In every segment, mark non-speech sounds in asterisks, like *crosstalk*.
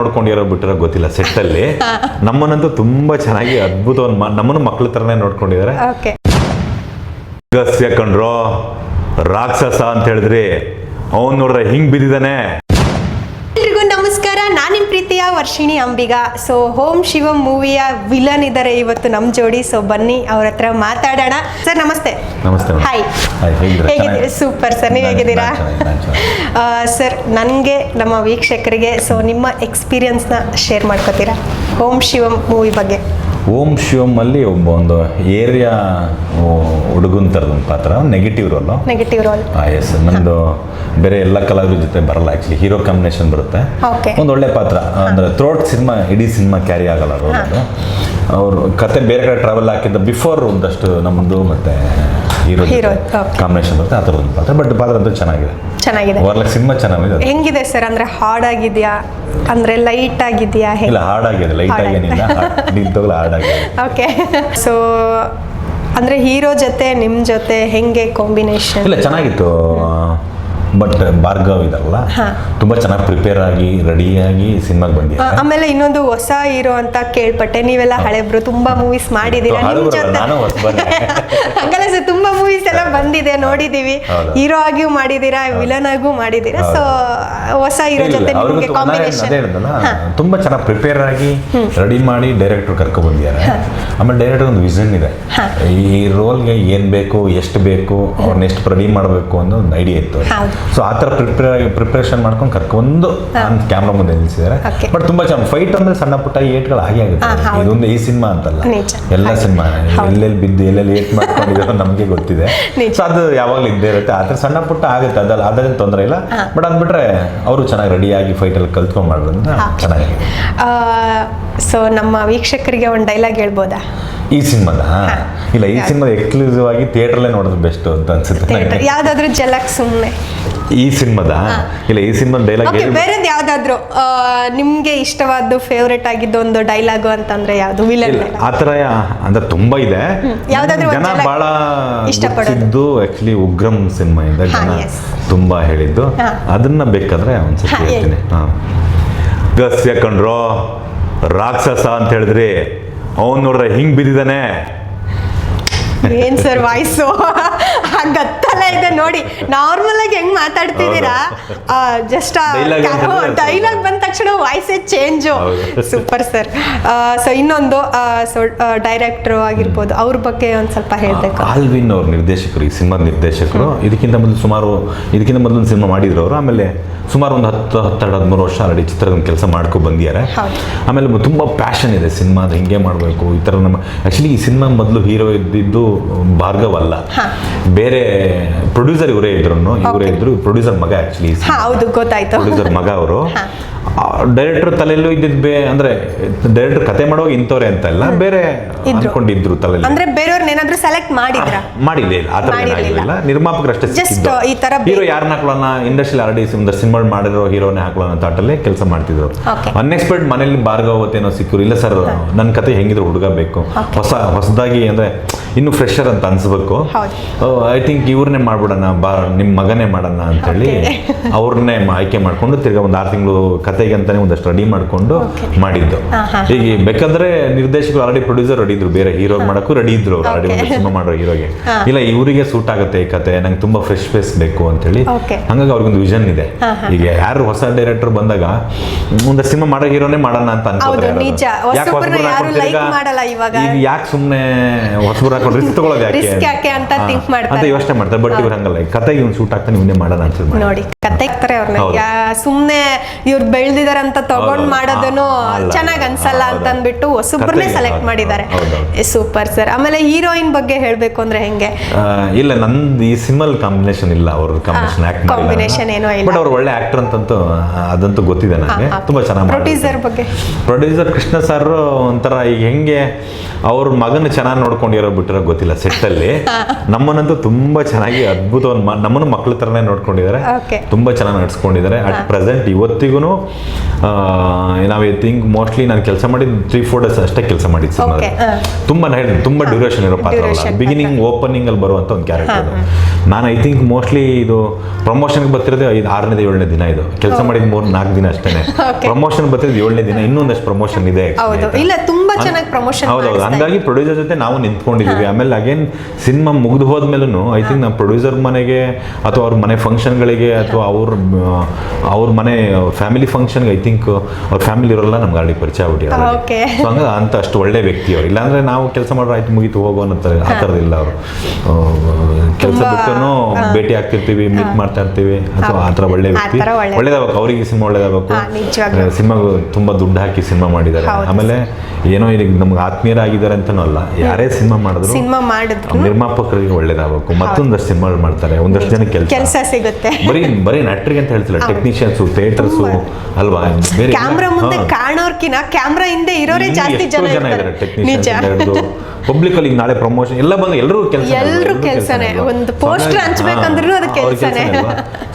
ನೋಡ್ಕೊಂಡಿರೋ ಬಿಟ್ಟಿರೋ ಗೊತ್ತಿಲ್ಲ ಸೆಟ್ಟಲ್ಲಿ. *laughs* ನಮ್ಮನ್ನಂತೂ ತುಂಬಾ ಚೆನ್ನಾಗಿ ಅದ್ಭುತ ನಮ್ಮನ್ನು ಮಕ್ಳ ಥರನೇ ನೋಡ್ಕೊಂಡಿದ್ದಾರೆ. ಓಕೆ. ಗಸ್ ಯಾಕಂಡ್ರೋ ರಾಕ್ಷಸ ಅಂತ ಹೇಳಿದ್ರಿ. ಅವನ್ ನೋಡ್ರೆ ಹಿಂಗ್ ಬಿದ್ದಿದ್ದಾನೆ. ಪ್ರೀತಿಯ ವರ್ಷಿಣಿ ಅಂಬಿಗ. ಸೊ ಹೋಮ್ ಶಿವಂ ಮೂವಿಯ ವಿಲನ್ ಇದ್ದಾರೆ ಇವತ್ತು ನಮ್ಮ ಜೋಡಿ. ಸೊ ಬನ್ನಿ ಅವ್ರ ಹತ್ರ ಮಾತಾಡೋಣ. ಸರ್ ನಮಸ್ತೆ. ನಮಸ್ತೆ ಹಾಯ್ ಹೇಗಿದ್ದೀರಾ? ಸೂಪರ್ ಸರ್ ನೀವು ಹೇಗಿದ್ದೀರಾ. ಸರ್ ನನಗೆ ನಮ್ಮ ವೀಕ್ಷಕರಿಗೆ ಸೊ ನಿಮ್ಮ ಎಕ್ಸ್ಪೀರಿಯನ್ಸ್ನ ಶೇರ್ ಮಾಡ್ಕೋತೀರಾ? ಹೋಮ್ ಶಿವಂ ಮೂವಿ ಬಗ್ಗೆ. ಓಂ ಶಿವಮ್ಮಲ್ಲಿ ಒಬ್ಬ ಒಂದು ಏರಿಯಾ ಹುಡುಗನ್ ಥರದ ಒಂದು ಪಾತ್ರ negative role negative role yes ನಂದು ಬೇರೆ ಎಲ್ಲ ಕಲಾವಿದ್ರ ಜೊತೆ ಬರಲ್ಲ ಆ್ಯಕ್ಚುಲಿ ಹೀರೋ ಕಾಂಬಿನೇಷನ್ ಬರುತ್ತೆ. ಒಂದು ಒಳ್ಳೆ ಪಾತ್ರ. ಅಂದ್ರೆ ಥ್ರೋಟ್ ಸಿನಿಮಾ ಇಡೀ ಸಿನಿಮಾ ಕ್ಯಾರಿ ಆಗಲ್ಲ ರೋಲ್ ಅದು. ಅವರು ಕತೆ ಬೇರೆ ಕಡೆ ಟ್ರಾವೆಲ್ ಹಾಕಿದ್ದ ಬಿಫೋರ್ ಒಂದಷ್ಟು ನಮ್ಮದು ಮತ್ತೆ ಹೀರೋ ಕಾಂಬಿನೇಷನ್ ಬರುತ್ತೆ ಆ ಥರದ ಒಂದು ಪಾತ್ರ ಬಟ್ ಪಾತ್ರ ಅಂತೂ ಚೆನ್ನಾಗಿದೆ. ಚೆನ್ನಾಗಿದೆ ಸಿನಿಮಾ ಚೆನ್ನಾಗಿದೆ ಹೆಂಗಿದೆ ಸರ್? ಅಂದ್ರೆ ಹಾರ್ಡ್ ಆಗಿದೆಯಾ? ಅಂದ್ರೆ ಲೈಟ್ ಆಗಿದೆಯಾ? ಇಲ್ಲ ಹಾರ್ಡ್ ಆಗಿದೆ. ಲೈಟ್ ಆಗೇನಿಲ್ಲ. ನಿಂತೋಗ್ಲ ಹಾರ್ಡ್ ಆಗಿದೆ. ಓಕೆ ಸೊ *laughs* ಅಂದ್ರೆ ಹೀರೋ ಜೊತೆ ನಿಮ್ಮ ಜೊತೆ ಹೆಂಗೆ ಕಾಂಬಿನೇಷನ್ ಇಲ್ಲ ಚೆನ್ನಾಗಿತ್ತು. ಬಟ್ ಭಾರ್ಗವ್ ಇದಾರಲ್ಲ ಹಾ. ತುಂಬಾ ಚೆನ್ನಾಗಿ ಪ್ರಿಪೇರ್ ಆಗಿ ರೆಡಿಯಾಗಿ ಸಿನಿಮಾಗೆ ಬಂದಿದ್ದಾರೆ ಆಮೇಲೆ ಇನ್ನೊಂದು ಹೊಸ ಹೀರೋ ಅಂತ ಕೇಳ್ಪಟ್ಟೆ. ನೀವೆಲ್ಲ ಹಳೆಬ್ರು ತುಂಬಾ ಮೂವೀಸ್ ಮಾಡಿದೀರಾ. *laughs* ಹಂಗಲ್ಲ ಸರ್ ತುಂಬಾ ಮೂವೀಸ್ ಎಲ್ಲ ಬಂದಿದೆ ನೋಡಿದೀವಿ. ಹೀರೋ ಆಗಿಯೂ ಮಾಡಿದೀರಾ ವಿಲನ್ ಆಗಿಯೂ ಮಾಡಿದೀರಾ ಸೊ ಹೊಸ ಹೀರೋ ಜೊತೆ ನಿಮಗೆ ಕಾಂಬಿನೇಷನ್ ತುಂಬಾ ಚೆನ್ನಾಗಿ ಪ್ರಿಪೇರ್ ಆಗಿ ರೆಡಿ ಮಾಡಿ ಡೈರೆಕ್ಟರ್ ಕರ್ಕೊ ಬಂದಿದ್ದಾರೆ. ಆಮೇಲೆ ಡೈರೆಕ್ಟರ್ ಒಂದು ವಿಷನ್ ಇದೆ. ಈ ರೋಲ್ಗೆ ಏನ್ ಬೇಕು ಎಷ್ಟು ಬೇಕು ಅವ್ರನ್ನ ಎಷ್ಟು ರೆಡಿ ಮಾಡಬೇಕು ಅನ್ನೋ ಒಂದು ಐಡಿಯಾ ಇತ್ತು. ಸೊ ಆ ಥರ ಪ್ರಿಪೇರ್ ಆಗಿ ಪ್ರಿಪ್ರೇಷನ್ ಮಾಡ್ಕೊಂಡು ಕರ್ಕೊಂಡು ನಾನು ಕ್ಯಾಮ್ರಾ ಮುಂದೆ ನಿಲ್ಲಿಸಿದ್ದಾರೆ. ಬಟ್ ತುಂಬಾ ಚೆನ್ನಾಗಿ ಫೈಟ್ ಅಂದ್ರೆ ಸಣ್ಣ ಪುಟ್ಟ ಏಟ್ಗಳು ಹಾಗೆ ಆಗುತ್ತೆ. ಇದೊಂದು ಈ ಸಿನಿಮಾ ಅಂತಲ್ಲ. ಎಲ್ಲ. ಸಿನಿಮಾ. ಎಲ್ಲೆಲ್ಲಿ ಬಿದ್ದು ಎಲ್ಲೆಲ್ಲಿ ಏಟ್ ಮಾಡ್ಕೊಂಡಿದ್ದಾರೋ ನಮಗೆ ಗೊತ್ತಿದೆ. ಸೊ ಅದು ಯಾವಾಗಲೂ ಇದ್ದೇ ಇರುತ್ತೆ. ಆ ಥರ ಸಣ್ಣ ಪುಟ್ಟ ಆಗುತ್ತೆ. ಅದಲ್ಲ ಅದರಿಂದ ತೊಂದರೆ ಇಲ್ಲ. ಬಟ್ ಅಂದ್ಬಿಟ್ರೆ ಅವರು ಚೆನ್ನಾಗಿ ರೆಡಿಯಾಗಿ ಫೈಟಲ್ಲಿ ಕಲ್ತ್ಕೊಂಡು ಮಾಡೋದ್ರಿಂದ ಚೆನ್ನಾಗಿದೆ. ಸೊ ನಮ್ಮ ವೀಕ್ಷಕರಿಗೆ ಒಂದು ಡೈಲಾಗ್ ಹೇಳ್ಬೋದಾ? ಈ ಸಿನಿಮಾದ ಇಲ್ಲ ಈ ಸಿನಿಮಾ ಎಕ್ಸ್ಕ್ಲೂಸಿವ್ ಆಗಿ ಥಿಯೇಟ್ರಲ್ಲೇ ನೋಡೋದು ಬೆಸ್ಟ್ ಅಂತ ಅನ್ಸುತ್ತೆ. ಯಾವ್ದಾದ್ರು ಜಲಕ್ ಸುಮ್ಮನೆ ಈ ಸಿನಿಮಾದ? ಇಲ್ಲ ಈ ಸಿನಿಮಾ ಡೈಲಾಗ್ ಬೇರೆದು ಯಾವ್ದಾದ್ರು? ನಿಮ್ಗೆ ಇಷ್ಟವಾದ ಫೇವ್ರೆಟ್ ಆಗಿದ್ದು ಒಂದು ಡೈಲಾಗು ಅಂತಂದ್ರೆ ಯಾವ್ದು? ವಿಲನ್ ಇಲ್ಲ ಆ ಥರ ಅಂದ್ರೆ ತುಂಬಾ ಇದೆ. ಯಾವ್ದಾದ್ರು ಜನ ಬಹಳ ಇಷ್ಟಪಡೋದು. ಆಕ್ಚುಲಿ ಉಗ್ರಂ ಸಿನಿಮಾ ಇಂದ ಜನ ತುಂಬಾ ಹೇಳಿದ್ದು. ಅದನ್ನ ಬೇಕಾದ್ರೆ ಒಂದ್ಸತಿ ಹೇಳ್ತೀನಿ. ಹಾ. ಗಸ್ ಯಾಕಂಡ್ರೋ ರಾಕ್ಷಸ ಅಂತ ಹೇಳಿದ್ರಿ ಅವನ್ ನೋಡ್ರೆ ಹಿಂಗ್ ಬಿದ್ದಿದ್ದಾನೆ. ಏನ್ ಸರ್ ವಾಯ್ಸು? ಗತ್ತಲ್ಲ ಇದೆ ನೋಡಿ. ನಾರ್ಮಲ್ ಆಗಿ ಹೆಂಗ್ ಮಾತಾಡ್ತಿದ್ದೀರಾ? ಜಸ್ಟ್ ಡೈಲಾಗ್ ಬಂದ ತಕ್ಷಣ ವಾಯ್ಸೇ ಚೇಂಜು ಸೂಪರ್ ಸರ್ ಸೊ ಇನ್ನೊಂದು ಸೊ ಡೈರೆಕ್ಟರ್ ಆಗಿರ್ಬೋದು. ಅವ್ರ ಬಗ್ಗೆ ಒಂದ್ ಸ್ವಲ್ಪ ಹೇಳ್ಬೇಕು. ಆಲ್ವಿನ್ ಅವ್ರ ನಿರ್ದೇಶಕರು ಈ ಸಿನಿಮಾ ನಿರ್ದೇಶಕರು. ಇದಕ್ಕಿಂತ ಮೊದಲು ಸುಮಾರು ಇದಕ್ಕಿಂತ ಮೊದಲು ಒಂದು ಸಿನಿಮಾ ಮಾಡಿದ್ರು ಅವರು. ಆಮೇಲೆ ಸುಮಾರು ಒಂದು ಹತ್ತು ಹತ್ತೆರಡು ಹದಿಮೂರು ವರ್ಷ ಆಲ್ರೆಡಿ ಚಿತ್ರದ ಕೆಲಸ ಮಾಡ್ಕೊಂಡು ಬಂದಿದ್ದಾರೆ ಆಮೇಲೆ ತುಂಬ ಪ್ಯಾಷನ್ ಇದೆ ಸಿನಿಮಾದ ಹಿಂಗೆ ಮಾಡಬೇಕು ಈ ಥರ ನಮ್ಮ ಆ್ಯಕ್ಚುಲಿ ಈ ಸಿನಿಮಾ ಮೊದಲು ಹೀರೋ ಇದ್ದಿದ್ದು ಭಾರ್ಗವಲ್ಲ ಅಲ್ಲ. ಬೇರೆ ಪ್ರೊಡ್ಯೂಸರ್ ಇವರೇ ಇದ್ರು ಇವರೇ. ಇದ್ರು ಪ್ರೊಡ್ಯೂಸರ್ ಮಗ ಆ್ಯಕ್ಚುಲಿ ಪ್ರೊಡ್ಯೂಸರ್ ಮಗ ಅವರು. ಡೈರೆಕ್ಟರ್ ತಲೆಯಲ್ಲೂ ಇದ್ದಿದ್ದು ಬೇ ಅಂದ್ರೆ ಡೈರೆಕ್ಟರ್ ಕತೆ ಮಾಡೋ ಇಂಥವ್ರೆ ಅಂತ ಇಲ್ಲ ಬೇರೆ. ಅನ್ಕೊಂಡಿದ್ರು ತಲೆಯಲ್ಲಿ. ಅಂದ್ರೆ ಬೇರೆಯವ್ರನ್ನ ಏನಾದ್ರು ಸೆಲೆಕ್ಟ್ ಮಾಡಿದ್ರ? ಮಾಡಿಲ್ಲ ಇಲ್ಲ. ಆ ಥರ ಮಾಡಿರ್ಲಿಲ್ಲ. ಏನಾಗಿಲ್ಲ ನಿರ್ಮಾಪಕರು ಅಷ್ಟೇ ಜಸ್ಟ್. ಈ ತರ ಹೀರೋ ಯಾರನ್ನ ಹಾಕೊಳ್ಳೋಣ ಇಂಡಸ್ಟ್ರಿಯಲ್ಲಿ ಆಲ್ರೆಡಿ ಒಂದು ಸಿನಿಮಾ ಮಾಡಿರೋ ಹೀರೋನೇ ಹಾಕೊಳ್ಳೋಣ ಅಂತ ಆಟಲ್ಲೇ ಕೆಲಸ ಮಾಡ್ತಿದ್ರು. ಅನ್ಎಕ್ಸ್ಪೆಕ್ಟ್ ಮನೇಲಿ ಭಾರ್ಗವತೇನೋ ಸಿಕ್ಕರು ಇಲ್ಲ ಸರ್ ನನ್ನ ಕತೆ ಹೆಂಗಿದ್ರು ಹುಡುಗ ಬೇಕು. ಹೊಸ ಹೊಸದಾಗಿ ಅಂದ್ರೆ ಇನ್ನು ಫ್ರೆಶರ್ ಅಂತ ಅನ್ಸ್ಬೇಕು. ಐ ಥಿಂಕ್ ಇವ್ರನ್ನೇ ಮಾಡ್ಬಿಡೋಣ ಬಾ ನಿಮ್ಮ ಮಗನೇ ಮಾಡೋಣ ಅಂತೇಳಿ ಅವ್ರನ್ನೇ ಮ- ಆಯ್ಕೆ ಮಾಡ್ಕೊಂಡು ತಿರ್ಗಾ ಒಂದು ಆರು ತಿಂಗಳು ಕತೆಗೆ ಅಂತಾನೆ ಒಂದಷ್ಟು ರೆಡಿ ಮಾಡ್ಕೊಂಡು ಮಾಡಿದ್ದು. ಈಗ ಬೇಕಾದ್ರೆ ನಿರ್ದೇಶಕರು ಆಲ್ರೆಡಿ ಪ್ರೊಡ್ಯೂಸರ್ ರೆಡಿ ಇದ್ರು ಬೇರೆ ಹೀರೋ ಮಾಡಕ್ಕೂ ರೆಡಿ ಇದ್ರು ಆಲ್ರೆಡಿ Okay. ಒಂದು ಸಿನಿಮಾ ಮಾಡೋ ಹೀರೋಗೆ ಇಲ್ಲ ಇವರಿಗೆ ಸೂಟ್ ಆಗುತ್ತೆ ಈ ಕತೆ ನಂಗೆ ತುಂಬಾ ಫ್ರೆಶ್ ಫೇಸ್ ಬೇಕು ಅಂತೇಳಿ. ಹೇಳಿ ಹಂಗಾಗಿ ಅವ್ರಿಗೊಂದು ವಿಷನ್ ಇದೆ. ಈಗ ಯಾರು ಹೊಸ ಡೈರೆಕ್ಟರ್ ಬಂದಾಗ ಒಂದು ಸಿನಿಮಾ ಮಾಡೋ ಹೀರೋನೇ ಮಾಡೋಣ ಅಂತ ಅನ್ಕೋತಾರೆ. ಯಾಕೆ ಸುಮ್ಮನೆ ಹೊಸಬ್ರು ಹಾಕೊಂಡು ರಿಸ್ಕ್ ತಗೊಳ್ಳೋದು ಯಾಕೆ? ಅಂತ. ಅಂತ ಯೋಚನೆ ಮಾಡ್ತಾರೆ ಬಟ್ ಇವ್ರು ಹಂಗಲ್ಲ. ಕತೆಗೆ ಇವ್ನು ಸೂಟ್ ಆಗ್ತಾನೆ ಇವನ್ನೇ ಮಾಡೋಣ ಅಂತ ನೋಡಿ. ಕತೆ ಹಾಕ್ತಾರೆ ಅವ್ರನ್ನ ಸುಮ್ನೆ ಇವ್ರು ಬೆಳ್ದಿದಾರಂತ ತಗೊಂಡ್. ಮಾಡೋದನ್ನು ಚೆನ್ನಾಗ್ ಅನ್ಸಲ್ಲ. ಅಂತ ಅಂದ್ಬಿಟ್ಟು ಹೊಸಬ್ರನ್ನೇ ಸೆಲೆಕ್ಟ್ ಮಾಡಿದ್ದಾರೆ. ಸೂಪರ್ ಸರ್ ಆಮೇಲೆ ಹೀರೋಯಿನ್ ಬಗ್ಗೆ ಹೇಳ್ಬೇಕು ಅಂದ್ರೆ ಹೆಂಗೆ ಇಲ್ಲ ನಂದು ಈ ಸಿಮಲ್ ಕಾಂಬಿನೇಷನ್ ಇಲ್ಲ ಅವ್ರ ಕಾಂಬಿನೇಷನ್ ಆಕ್ಟ್ ಕಾಂಬಿನೇಷನ್ ಏನೋ ಇಲ್ಲ. ಬಟ್ ಅವ್ರು ಒಳ್ಳೆ ಆಕ್ಟರ್ ಅಂತಂತೂ ಅದಂತೂ ಗೊತ್ತಿದೆ ನನಗೆ. ತುಂಬಾ ಚೆನ್ನಾಗಿ ಪ್ರೊಡ್ಯೂಸರ್ ಬಗ್ಗೆ? ಪ್ರೊಡ್ಯೂಸರ್ ಕೃಷ್ಣ ಸರ್ ಒಂಥರ ಈಗ ಹೆಂಗೆ ಅವ್ರ ಮಗನ ಚೆನ್ನಾಗಿ ನೋಡ್ಕೊಂಡಿರೋ ಬಿಟ್ಟಿರೋ ಗೊತ್ತಿಲ್ಲ ಸೆಟ್ ಅಲ್ಲಿ ನಮ್ಮನ್ನಂತೂ ತುಂಬಾ ಚೆನ್ನಾಗಿ ಅದ್ಭುತವನ್ನ ನಮ್ಮನ್ನು ಮಕ್ಳ ತರನೇ ನೋಡ್ಕೊಂಡಿದ್ದಾರೆ. ತುಂಬಾ ಚೆನ್ನಾಗಿ ನಡೆಸ್ಕೊಂಡಿದ್ದಾರೆ. ಅಟ್ ಪ್ರೆಸೆಂಟ್ ಇವತ್ತಿಗೂ ನಾವು ಐ ಥಿಂಕ್ ಮೋಸ್ಟ್ಲಿ ನಾನು ಕೆಲಸ ಮಾಡಿದ್ದು ತ್ರೀ ಫೋರ್ ಡೇಸ್ ಅಷ್ಟೇ ಕೆಲಸ ಮಾಡಿದ್ದು ಸಿನಿಮಾ. ತುಂಬ ಹೇಳಿ ತುಂಬ ಡ್ಯೂರೇಷನ್ ಇರೋ ಪಾತ್ರ Duration ಬಿಗಿನಿಂಗ್ ಓಪನಿಂಗ್ ಅಲ್ಲಿ ಬರುವಂತ ಒಂದು ಕ್ಯಾರೆಕ್ಟರ್ ನಾನು ಐ ಥಿಂಕ್ ಮೋಸ್ಟ್ಲಿ ಇದು ಪ್ರಮೋಷನ್ಗೆ ಬರ್ತಿರೋದು ಐದು ಆರನೇದು ಏಳನೇ ದಿನ ಇದು. ಕೆಲಸ ಮಾಡಿದ ಮೂರು ನಾಲ್ಕು ದಿನ ಅಷ್ಟೇನೆ. *laughs* ಪ್ರಮೋಷನ್ ಬರ್ತಿರೋದು ಏಳನೇ ದಿನ ಇನ್ನೊಂದಷ್ಟು ಪ್ರಮೋಷನ್ ಇದೆ ಇಲ್ಲ ತುಂಬಾ ಚೆನ್ನಾಗಿ ಪ್ರಮೋಷನ್ ಹೌದೌದು. ಹಂಗಾಗಿ ಪ್ರೊಡ್ಯೂಸರ್ ಜೊತೆ ನಾವು ನಿಂತ್ಕೊಂಡಿದ್ದೀವಿ ಆಮೇಲೆ ಅಗೇನ್ ಸಿನಿಮಾ ಮುಗಿದು ಹೋದ್ಮೇಲೂ ಐ ಥಿಂಕ್ ನಮ್ಮ ಪ್ರೊಡ್ಯೂಸರ್ ಮನೆಗೆ ಅಥವಾ ಅವ್ರ ಮನೆ ಫಂಕ್ಷನ್ಗಳಿಗೆ ಅಥವಾ ಅವ್ರ ಅವ್ರ ಮನೆ ಫ್ಯಾಮಿಲಿ ಫಂಕ್ಷನ್ಗೆ ಐ ಥಿಂಕ್ ಅವ್ರ ಫ್ಯಾಮಿಲಿ ಇರೋಲ್ಲ ನಮ್ಗೆ ಗಾಡಿ ಪರಿಚಯ ಆಗ್ಬಿಟ್ಟಿದ್ದಾರೆ ಹಂಗ ಅಂತ ಅಷ್ಟು ಒಳ್ಳೆ ವ್ಯಕ್ತಿ ಅವ್ರು. ಇಲ್ಲಾಂದ್ರೆ ನಾವು ಕೆಲಸ ಮಾಡೋ ಆಯ್ತು ಮುಗಿತು ಹೋಗೋ ಅನ್ನೋ ಆ ಥರದಿಲ್ಲ ಅವರು. ಕೆಲಸ ತುಂಬಾ, ಬಿಟ್ಟು ಭೇಟಿ ಆಗ್ತಿರ್ತೀವಿ ಮೀಟ್ ಮಾಡ್ತಾ ಇರ್ತೀವಿ. ಅಥವಾ ಆ ಥರ ಒಳ್ಳೆ ವ್ಯಕ್ತಿ. ಒಳ್ಳೇದಾಗಬೇಕು. ಅವರಿಗೆ ಸಿನಿಮಾ ಒಳ್ಳೇದಾಗಬೇಕು. ಸಿನಿಮಾ ತುಂಬಾ ದುಡ್ಡು ಹಾಕಿ ಸಿನಿಮಾ ಮಾಡಿದ್ದಾರೆ. ಆಮೇಲೆ ಏನೋ ಇದಕ್ಕೆ ನಮ್ಗೆ ಆತ್ಮೀಯರಾಗಿದ್ದಾರೆ ಅಂತನೂ ಅಲ್ಲ. ಯಾರೇ ಸಿನಿಮಾ ಮಾಡಿದ್ರು ಸಿನಿಮಾ ಮಾಡಿದ್ರು ನಿರ್ಮಾಪಕರಿಗೆ ಒಳ್ಳೇದಾಗಬೇಕು. ಮತ್ತೊಂದಷ್ಟು ಸಿನಿಮಾಗಳು ಮಾಡ್ತಾರೆ. ಒಂದಷ್ಟು ಜನ ಕೆಲಸ. ಕೆಲಸ ಸಿಗುತ್ತೆ. ಬರೀ ಬರೀ ನಟರಿಗೆ ಅಂತ ಹೇಳ್ತಿಲ್ಲ. ಟೆಕ್ನಿಷಿಯನ್ಸು ಥಿಯೇಟರ್ಸು ಅಲ್ವಾ? ಬೇರೆ ಕ್ಯಾಮ್ರಾ ಮುಂದೆ. ಕಾಣೋರ್ಕಿನ ಕ್ಯಾಮ್ರಾ ಹಿಂದೆ ಇರೋರೇ ಜಾಸ್ತಿ ಜನ ಇರ್ತಾರೆ. ನಿಜ. ಪಬ್ಲಿಕ್ ಅಲ್ಲಿ ಈಗ ನಾಳೆ ಪ್ರಮೋಷನ್ ಎಲ್ಲ ಬಂದು ಎಲ್ಲರೂ ಕೆಲಸ ಎಲ್ಲರೂ ಕೆಲಸನೇ ಒಂದು poster ಹಂಚ್ಬೇಕಂದ್ರೂ ಅದು ಕೆಲ್ಸನೇ.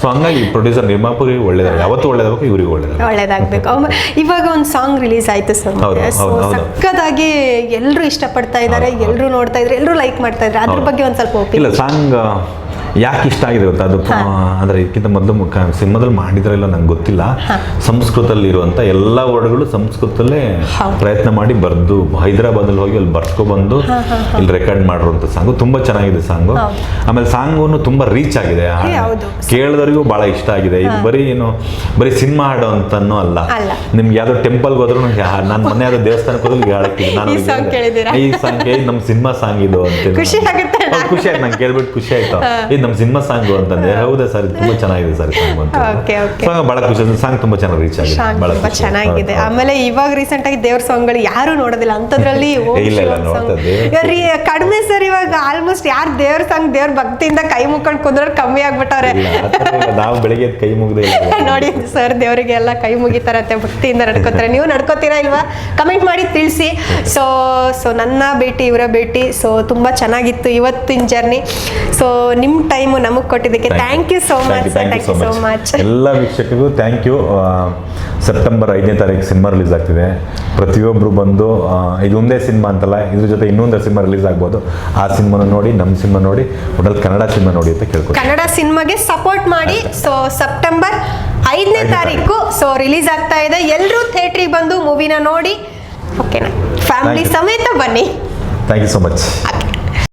ಸೊ ಹಂಗಾಗಿ ಪ್ರೊಡ್ಯೂಸರ್ ನಿರ್ಮಾಪಕರಿಗೆ ಒಳ್ಳೇದಾಗ ಯಾವತ್ತೂ ಒಳ್ಳೇದಾಗಬೇಕು ಇವರಿಗೆ ಒಳ್ಳೇದಾಗ ಒಳ್ಳೇದಾಗಬೇಕು. ಇವಾಗ ಒಂದು ಸಾಂಗ್ ರಿಲೀಸ್ ಆಯ್ತು ಸರ್. ಸಕ್ಕದಾಗಿ ಎಲ್ಲರೂ ಇಷ್ಟಪಡ್ತಾ ಇದ್ದಾರೆ ಎಲ್ಲರೂ ನೋಡ್ತಾ ಇದ್ದಾರೆ ಎಲ್ಲರೂ ಲೈಕ್ ಮಾಡ್ತಾ ಇದ್ದಾರೆ ಅದ್ರ ಬಗ್ಗೆ ಒಂದು ಸ್ವಲ್ಪ ಇಲ್ಲ ಸಾಂಗ್ ಯಾಕೆ ಇಷ್ಟ ಆಗಿದೆ ಗೊತ್ತಾ? ಅದು ಅಂದ್ರೆ ಇದಕ್ಕಿಂತ ಮೊದಲು ಸಿನಿಮಾದಲ್ಲಿ ಮಾಡಿದ್ರೆ ಇಲ್ಲ ನಂಗೆ ಗೊತ್ತಿಲ್ಲ. ಸಂಸ್ಕೃತದಲ್ಲಿ ಇರುವಂತ ಎಲ್ಲ ವರ್ಡ್ಗಳು ಸಂಸ್ಕೃತದಲ್ಲೇ ಪ್ರಯತ್ನ ಮಾಡಿ ಬರೆದು ಹೈದರಾಬಾದಲ್ಲಿ ಹೋಗಿ ಅಲ್ಲಿ ಬರ್ಸ್ಕೊ ಬಂದು ಇಲ್ಲಿ ರೆಕಾರ್ಡ್ ಮಾಡಿರುವಂತ ಸಾಂಗು. ತುಂಬಾ ಚೆನ್ನಾಗಿದೆ ಸಾಂಗು. ಆಮೇಲೆ ಸಾಂಗು ತುಂಬಾ ರೀಚ್ ಆಗಿದೆ. ಕೇಳಿದವರಿಗೂ ಬಹಳ ಇಷ್ಟ ಆಗಿದೆ. ಇದು ಬರೀ ಏನು ಬರೀ ಸಿನಿಮಾ ಹಾಡು ಅಂತನೂ ಅಲ್ಲ. ನಿಮ್ಗೆ ಯಾವ್ದೋ ಟೆಂಪಲ್ಗೆ ಹೋದ್ರು ನಾನು ಮೊನ್ನೆ ಯಾವ್ದೋ ದೇವಸ್ಥಾನಕ್ಕೆ ಹೋದ್ರೆ ಹೇಳಕ್ಕಿಲ್ಲ ನಾನು ಈ ಸಾಂಗ್ ಕೇಳಿದ್ದೀರಾ? ಈ ಸಾಂಗ್ ನಮ್ಮ ಸಿನಿಮಾ ಸಾಂಗ್ ಇದು ಅಂತ ಖುಷಿ ಆಯ್ತು ನಂಗೆ. ಕೇಳ್ಬಿಟ್ಟು ಖುಷಿ ಆಯ್ತು. ನಮ್ಮ ಸಿನಿಮಾ ಸಾಂಗ್ ಅಂತಂದೆ ಹೌದಾ ಸರ್ ತುಂಬಾ ಚೆನ್ನಾಗಿದೆ ಸರ್ ಸಾಂಗ್ ಅಂತ okay. ಸಾಂಗ್ ಬಹಳ ಖುಷಿ ಸಾಂಗ್ ತುಂಬಾ ಚೆನ್ನಾಗಿ ರೀಚ್ ಆಗಿದೆ. ಬಹಳ ತುಂಬಾ ಚೆನ್ನಾಗಿದೆ. ಆಮೇಲೆ ಇವಾಗ ರೀಸೆಂಟ್ ಆಗಿ ದೇವ್ರ ಸಾಂಗ್ಗಳು ಯಾರು ನೋಡೋದಿಲ್ಲ. ಅಂತದ್ರಲ್ಲಿ *laughs* ಇಲ್ಲ, ಇಲ್ಲ, ಶಿವಂ ನೋಡ್ತಾ song. ದೇವ್ರ ಇವಾಗ ರೀ- ಕಡಿಮೆ ಸರ್ ಇವಾಗ ಆಲ್ಮೋಸ್ಟ್ ಯಾರು ದೇವ್ರ ಸಾಂಗ್ ದೇವ್ರ ಭಕ್ತಿಯಿಂದ ಕೈ ಮುಕ್ಕೊಂಡು ಕುಂದ್ರೋರು ಕಮ್ಮಿ ಆಗ್ಬಿಟ್ಟವ್ರೆ. ನಾವು ಬೆಳಿಗ್ಗೆ ಕೈ ಮುಗ್ದೆ *laughs* ನೋಡಿ ಸರ್ ದೇವರಿಗೆ ಎಲ್ಲ ಕೈ ಮುಗಿತಾರಂತೆ ಭಕ್ತಿಯಿಂದ ನಡ್ಕೋತಾರೆ. ನೀವು ನಡ್ಕೋತೀರಾ ಇಲ್ವಾ? ಕಮೆಂಟ್ ಮಾಡಿ ತಿಳಿಸಿ. ಸೊ ಸೊ ನನ್ನ ಭೇಟಿ ಇವರ ಭೇಟಿ. ಸೊ ತುಂಬಾ ಚೆನ್ನಾಗಿತ್ತು ಇವತ್ತಿನ ಜರ್ನಿ ಸೊ ನಿಮ್ಮ ಟೈಮು ನಮಗೆ ಕೊಟ್ಟಿದ್ದಕ್ಕೆ thank you so much thank you so much ಎಲ್ಲ ವೀಕ್ಷಕರಿಗೂ ಥ್ಯಾಂಕ್ ಯು ಸೆಪ್ಟೆಂಬರ್ ಐದನೇ ತಾರೀಕು ಸಿನಿಮಾ ರಿಲೀಸ್ ಆಗ್ತಿದೆ. ಪ್ರತಿಯೊಬ್ಬರು ಬಂದು ಇದೊಂದೇ ಇದು ಒಂದೇ ಸಿನಿಮಾ ಅಂತಲ್ಲ ಇದ್ರ ಜೊತೆ ಇನ್ನೊಂದು ಸಿನಿಮಾ ರಿಲೀಸ್ ಆಗ್ಬೋದು. ಆ ಸಿನಿಮಾನ ನೋಡಿ ನಮ್ಮ ಸಿನಿಮಾ ನೋಡಿ ಒಟ್ಟಲ್ಲಿ ಕನ್ನಡ ಸಿನಿಮಾ ನೋಡಿ ಅಂತ ಕೇಳ್ಕೊತೀನಿ ಕನ್ನಡ ಸಿನಿಮಾಗೆ ಸಪೋರ್ಟ್ ಮಾಡಿ ಸೊ ಸೆಪ್ಟೆಂಬರ್ ಐದನೇ ತಾರೀಕು ಸೊ ರಿಲೀಸ್ ಆಗ್ತಾ ಇದೆ. ಎಲ್ಲರೂ ಥಿಯೇಟ್ರಿಗೆ ಬಂದು ಮೂವಿನ ನೋಡಿ ಓಕೆನಾ ಫ್ಯಾಮಿಲಿ ಸಮೇತ ಬನ್ನಿ. Thank you so much